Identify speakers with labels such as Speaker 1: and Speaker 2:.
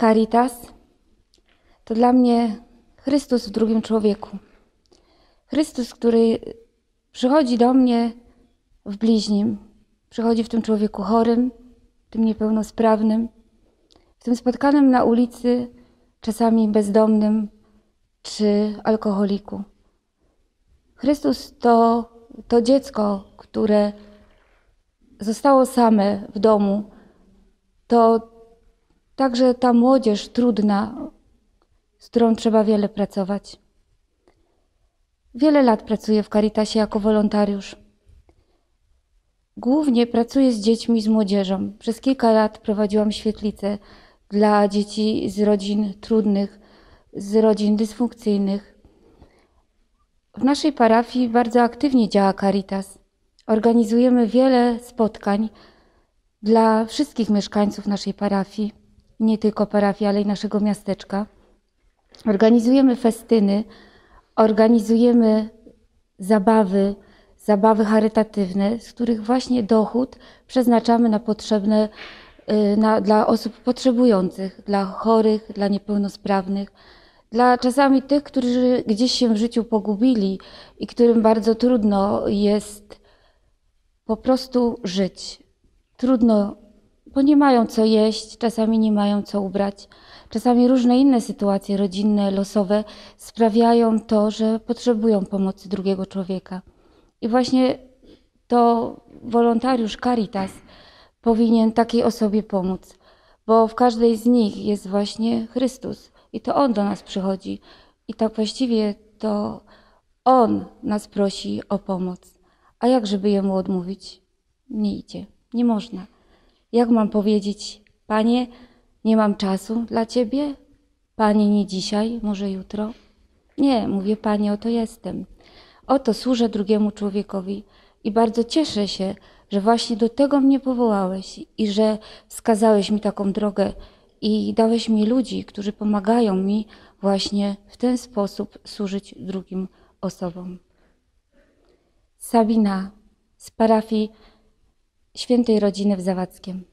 Speaker 1: Caritas to dla mnie Chrystus w drugim człowieku. Chrystus, który przychodzi do mnie w bliźnim, przychodzi w tym człowieku chorym, tym niepełnosprawnym, w tym spotkanym na ulicy, czasami bezdomnym czy alkoholiku. Chrystus to, to dziecko, które zostało same w domu. To także ta młodzież trudna, z którą trzeba wiele pracować. Wiele lat pracuję w Caritasie jako wolontariusz. Głównie pracuję z dziećmi z młodzieżą. Przez kilka lat prowadziłam świetlice dla dzieci z rodzin trudnych, z rodzin dysfunkcyjnych. W naszej parafii bardzo aktywnie działa Caritas. Organizujemy wiele spotkań dla wszystkich mieszkańców naszej parafii, nie tylko parafii, ale i naszego miasteczka. Organizujemy festyny, organizujemy zabawy, zabawy charytatywne, z których właśnie dochód przeznaczamy na potrzebne y, na, dla osób potrzebujących, dla chorych, dla niepełnosprawnych, dla czasami tych, którzy gdzieś się w życiu pogubili i którym bardzo trudno jest po prostu żyć. Trudno, bo nie mają co jeść, czasami nie mają co ubrać. Czasami różne inne sytuacje rodzinne, losowe sprawiają to, że potrzebują pomocy drugiego człowieka. I właśnie to wolontariusz Caritas powinien takiej osobie pomóc, bo w każdej z nich jest właśnie Chrystus i to On do nas przychodzi. I tak właściwie to On nas prosi o pomoc. A jak żeby Jemu odmówić? Nie idzie, nie można. Jak mam powiedzieć, Panie, nie mam czasu dla Ciebie? Panie, nie dzisiaj, może jutro? Nie, mówię, Panie, oto jestem. Oto służę drugiemu człowiekowi i bardzo cieszę się, że właśnie do tego mnie powołałeś i że wskazałeś mi taką drogę i dałeś mi ludzi, którzy pomagają mi właśnie w ten sposób służyć drugim osobom. Sabina z parafii Świętej Rodziny w Zawadzkiem.